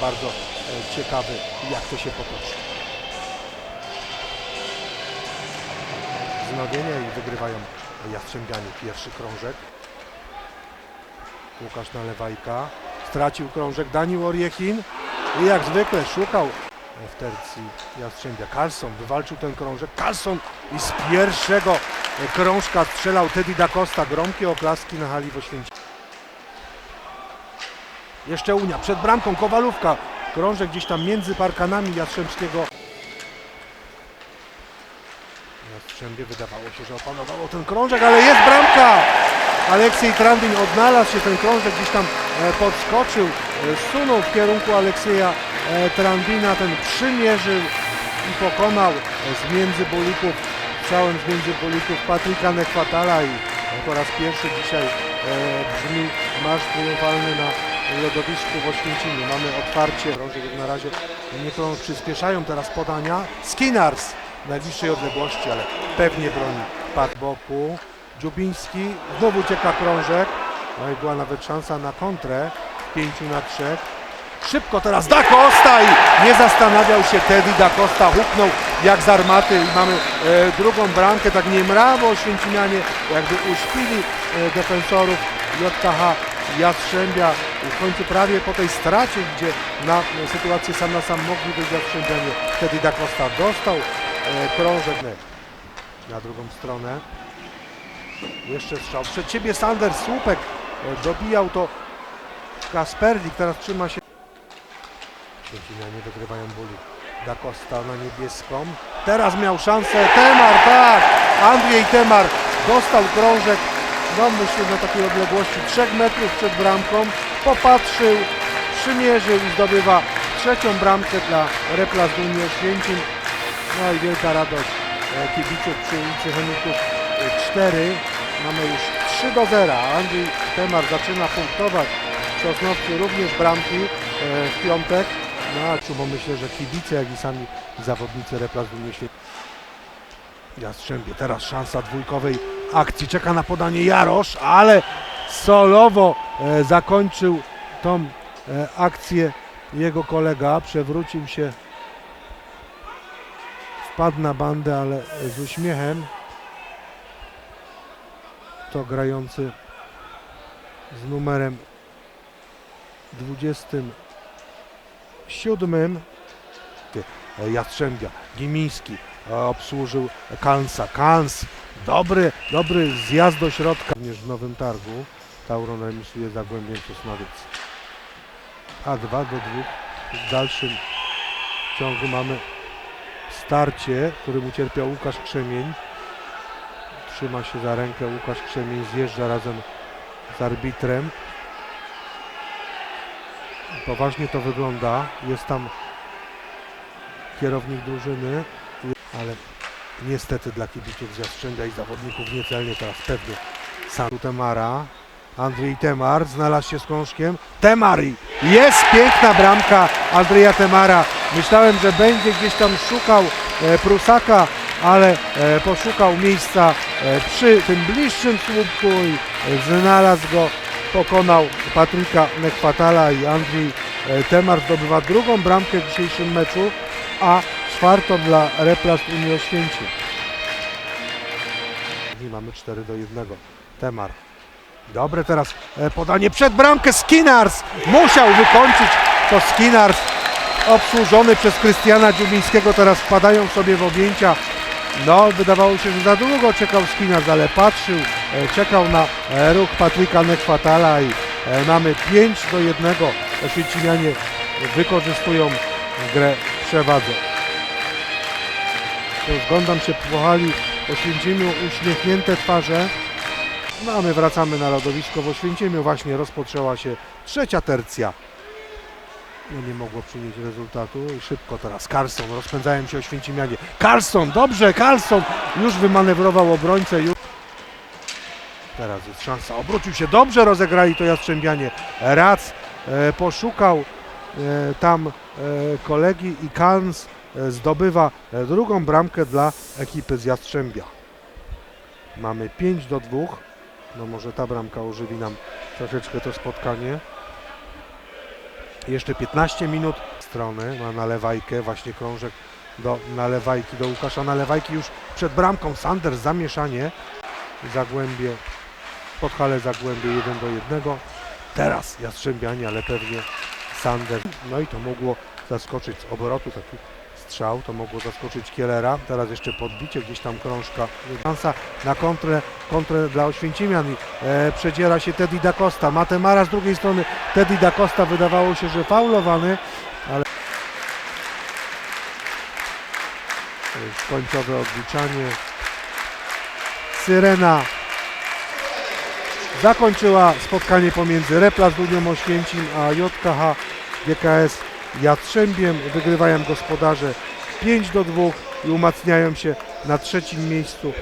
Bardzo e, ciekawy, jak to się potoczy. Wznowienie i wygrywają Jastrzębianie pierwszy krążek. Łukasz Nalewajka stracił krążek. Daniel Oriechin i jak zwykle szukał w tercji Jastrzębia. Carlson wywalczył ten krążek. Carlson i z pierwszego krążka strzelał Teddy da Costa. Gromkie oklaski na hali w. Jeszcze Unia przed bramką Kowalówka. Krążek gdzieś tam między parkanami Jastrzębskiego. Jastrzębie wydawało się, że opanowało ten krążek, ale jest bramka! Aleksiej Trandin odnalazł się, ten krążek gdzieś tam e, podskoczył, e, sunął w kierunku Aleksieja e, Trandina, ten przymierzył i pokonał z między bolików, strzałem z między bolików Patryka Nekwatala i po raz pierwszy dzisiaj e, brzmi marsz triumfalny na lodowisku w Oświęcimiu. Mamy otwarcie, jak na razie nie krąż, przyspieszają teraz podania. Skinnars w najbliższej odległości, ale pewnie broni pad boku. Dziubiński, znowu ucieka krążek. No i była nawet szansa na kontrę. 5 na 3. Szybko teraz Da Costa i nie zastanawiał się Teddy Da Costa, huknął jak z armaty i mamy e, drugą bramkę, tak niemrawo Oświęcimianie jakby uśpili e, defensorów JKH Jastrzębia w końcu prawie po tej stracie, gdzie na e, sytuację sam na sam mogli być Jastrzębianie, Teddy Da Costa dostał e, krążek na drugą stronę. Jeszcze strzał. Przed ciebie Sander Słupek e, dobijał to Kasperlik. Teraz trzyma się. Święcimianie wygrywają buli. Da Costa na niebieską. Teraz miał szansę. Temar, tak! Andrzej Temar dostał krążek. No myślę na takiej odległości 3 metrów przed bramką. Popatrzył, przymierzył i zdobywa trzecią bramkę dla Replas Unii Oświęcim. No i wielka radość e, kibiców przy ulicy Chemików 4. Mamy już 3 do 0. Andrzej Temar zaczyna punktować. Sosnowcy również bramki e, w piątek. No a czu, bo myślę, że kibice, jak i sami zawodnicy Replas Święci. Jastrzębie, teraz szansa dwójkowej akcji. Czeka na podanie Jarosz, ale solowo e, zakończył tą e, akcję jego kolega. Przewrócił się, wpadł na bandę, ale z uśmiechem to grający z numerem 27 Jastrzębia Gimiński e, obsłużył Kansa. Kans, dobry, dobry zjazd do środka. Również w Nowym Targu Tauron remisuje Zagłębiem Sosnowiec. A 2 do 2 w dalszym ciągu mamy starcie, którym ucierpiał Łukasz Krzemień. Trzyma się za rękę Łukasz Krzemień, zjeżdża razem z arbitrem. Poważnie to wygląda. Jest tam kierownik drużyny, ale niestety dla kibiców z i zawodników niecelnie teraz pewnie sam Temara. Andrzej Temar znalazł się z krążkiem. Temar i jest piękna bramka Andrzeja Temara. Myślałem, że będzie gdzieś tam szukał e, Prusaka, ale e, poszukał miejsca e, przy tym bliższym słupku i znalazł go. Pokonał Patryka Nekwatala i Andrzej e, Temar zdobywa drugą bramkę w dzisiejszym meczu, a czwartą dla Replast Unii Oświęcim. I mamy 4 do 1. Temar. Dobre teraz e, podanie przed bramkę Skinnars. Musiał wykończyć to Skinnars. Obsłużony przez Krystiana Dziubińskiego. Teraz wpadają sobie w objęcia. No, wydawało się, że za długo czekał Skinnars, ale patrzył, czekał na e, ruch Patryka Nekwatala i e, mamy 5 do 1. Oświęcimianie wykorzystują grę w przewadze. Rozglądam się po hali Oświęcimiu, uśmiechnięte twarze. No a my wracamy na lodowisko w Oświęcimiu. Właśnie rozpoczęła się trzecia tercja. No nie mogło przynieść rezultatu i szybko teraz Carlson, rozpędzają się Oświęcimianie. Carlson, dobrze, Carlson już wymanewrował obrońcę. Już... Teraz jest szansa, obrócił się, dobrze rozegrali to Jastrzębianie. Rac e, poszukał e, tam e, kolegi i Kans e, zdobywa e, drugą bramkę dla ekipy z Jastrzębia. Mamy 5 do 2. No może ta bramka ożywi nam troszeczkę to spotkanie. Jeszcze 15 minut strony ma nalewajkę, właśnie krążek do nalewajki, do Łukasza nalewajki już przed bramką. Sanders zamieszanie. Zagłębie, Podhale Zagłębie 1 do 1. Teraz Jastrzębianie, ale pewnie Sanders. No i to mogło zaskoczyć z obrotu taki strzał, to mogło zaskoczyć Kielera. Teraz jeszcze podbicie gdzieś tam krążka. Szansa na kontrę, kontrę dla Oświęcimian. E, przedziera się Teddy da Costa. Matemara z drugiej strony. Teddy da Costa wydawało się, że faulowany, ale końcowe odliczanie. Syrena zakończyła spotkanie pomiędzy Replas Unią Oświęcim a JKH GKS Jastrzębiem. Wygrywają gospodarze 5 do 2 i umacniają się na trzecim miejscu